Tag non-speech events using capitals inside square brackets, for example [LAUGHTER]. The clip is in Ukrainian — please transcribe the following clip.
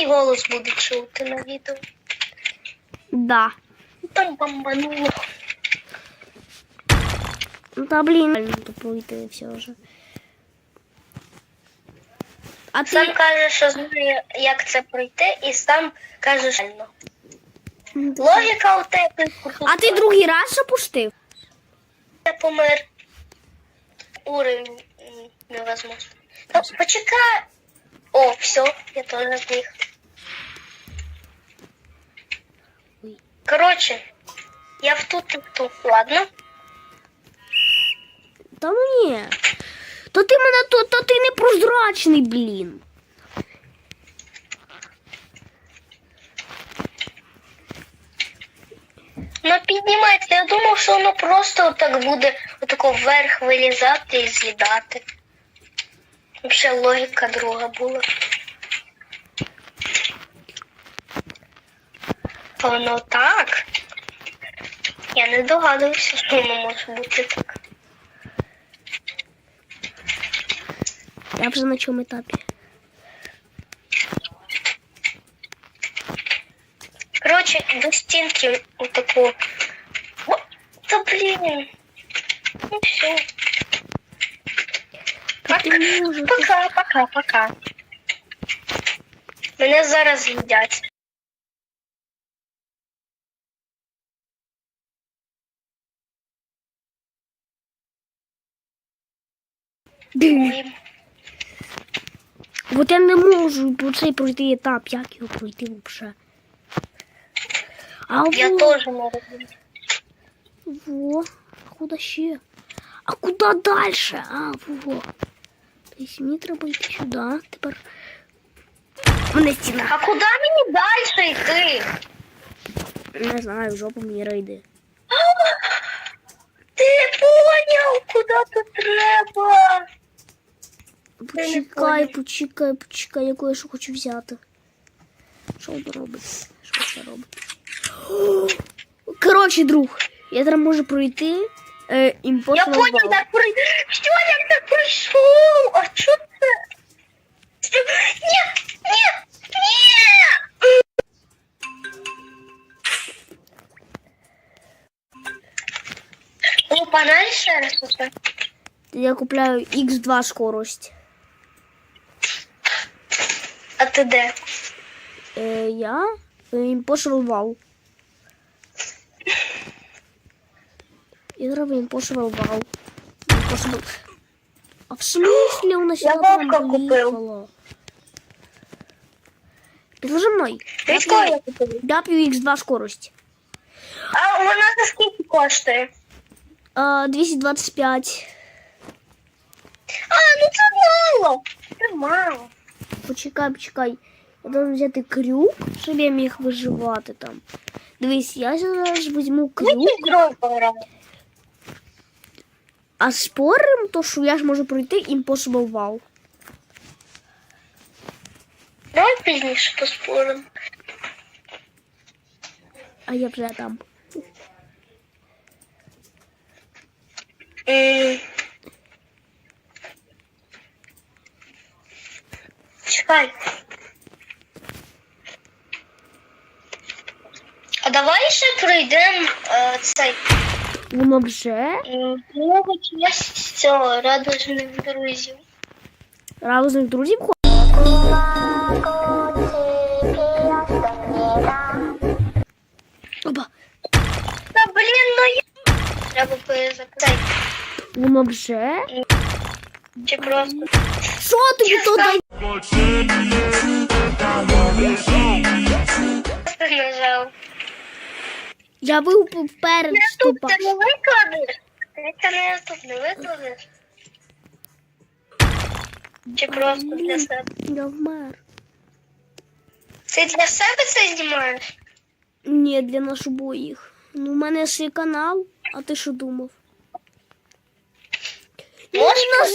мій голос буде чути на відео. Да. Там бомбануло. Ну та блін, реально все вже. А Сам ти. каже, що знає, як це пройти, і сам каже, що. Логіка у тебе. А ти другий раз запустив? Я помер. Уровень невозможно. Почекай. О, все, я тоже зміг. Короче, я в тут, тут, тут. Ладно. Та ні. То ти мене то, то ти непрозрачний, блін. Ну піднімається. Я думав, що воно просто так буде отако вверх вилізати і з'їдати. Взагалі логіка друга була. Воно так. Я не догадувався, що воно може бути так. Я вже на чому етапі. Коротше, до стінки отаку. О, Та блін. Ну все. Та ти не можеш. Пока, пока, пока. Мене зараз їдять. От я не можу цей пройти етап, як його пройти взагалі. А Я во, теж розумію. во, а куди ще? А куди далі? А, во. Тобто мені треба йти сюди. Тепер. Мене стіна. А куди мені далі йти? Не знаю, в жопу мені рейди. Ти поняв, куди тут треба? Почекай, почекай, почекай, яку я що хочу взяти. Що воно робить? Що це робить? [GASPS] Коротше, друг, я зараз можу пройти. Е, Я Impossible понял, Wall. як при... Що я так прийшов? А що це? Що? Ні, ні, ні! Ну, погнали ще раз усе. Я купляю X2 скорость. А ти де? Е, я е, Impossible Wall. Я зараз Impossible Wall. Impossible... А в смысле у нас Я сюди Вовка прям купив. приїхало? Підложи мною. Від кого я купив? Я п'ю X2 скорость. А вона за скільки коштує? А, 225. А, ну це мало. Це мало. Почекай, почекай. Я должен взяти крюк, щоб я міг виживати там. Дивись, я зараз візьму крюк, Ми з грою пограли. а спорим, то що я ж можу пройти Impossible Wall. Давай пізніше поспоримо. А я вже там. М. Чекай. А давай ще пройдемо е, цей Воно вже м, другу часть цього радужних друзів. разом друзів ходить. Опа. Та блін, ну я... Треба перезаписати. Воно вже. Чи просто... Що тобі Просто нажав. Я випав вперед Не тут ти не викладеш. Ти не тут не викладеш. Чи просто для себе? Я вмер. Ти для себе це знімаєш? Ні, для нас обоїх. Ну, у мене є канал, а ти що думав? Можеш нажимай